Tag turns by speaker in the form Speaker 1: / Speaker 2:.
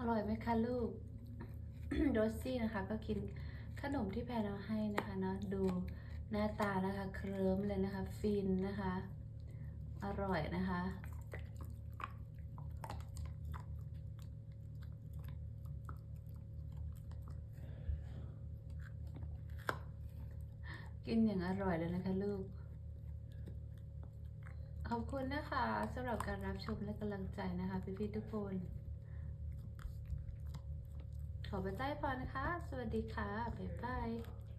Speaker 1: อร่อยไหมคะลูกโรสซี่นะคะก็กินขนมที่แพนเอาให้นะคะเนาะดูหน้าตานะคะเคลิ้มเลยนะคะ ฟินนะคะ อร่อยนะคะกินอย่างอร่อยเลยนะคะลูก ขอบคุณนะคะสำหรับการรับชมและกำลังใจนะคะพี่ๆทุกคน ขอบระเจ้าให้พอนะคะ สวัสดีค่ะ บ๊ายบาย